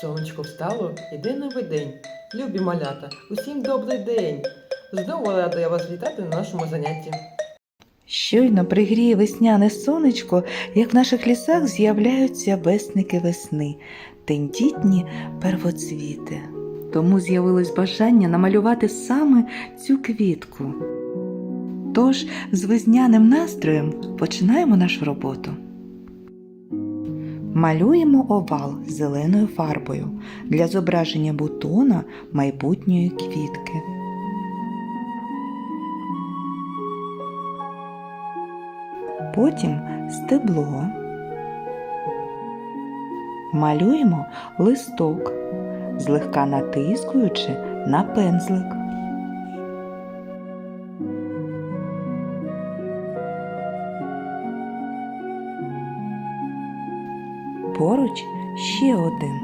Сонечко встало, іде новий день. Любі малята, усім добрий день. Знову рада я вас вітати на нашому занятті. Щойно пригріє весняне сонечко, як в наших лісах з'являються весники весни, тендітні первоцвіти. Тому з'явилось бажання намалювати саме цю квітку. Тож з весняним настроєм починаємо нашу роботу. Малюємо овал зеленою фарбою для зображення бутона майбутньої квітки. Потім стебло. Малюємо листок, злегка натискуючи на пензлик. Поруч ще один.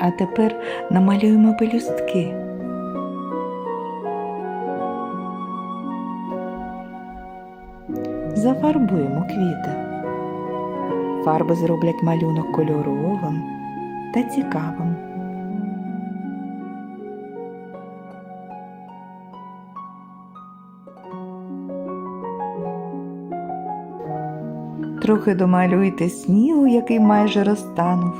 А тепер намалюємо пелюстки. Зафарбуємо квіти. Фарби зроблять малюнок кольоровим та цікавим. Трохи домалюйте снігу, який майже розтанув.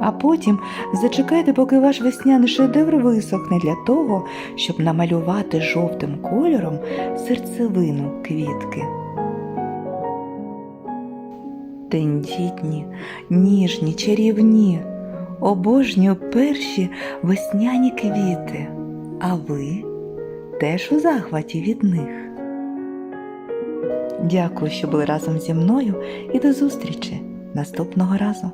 А потім зачекайте, поки ваш весняний шедевр висохне для того, щоб намалювати жовтим кольором серцевину квітки. Тендітні, ніжні, чарівні, обожнюю перші весняні квіти, а ви теж у захваті від них. Дякую, що були разом зі мною і до зустрічі наступного разу.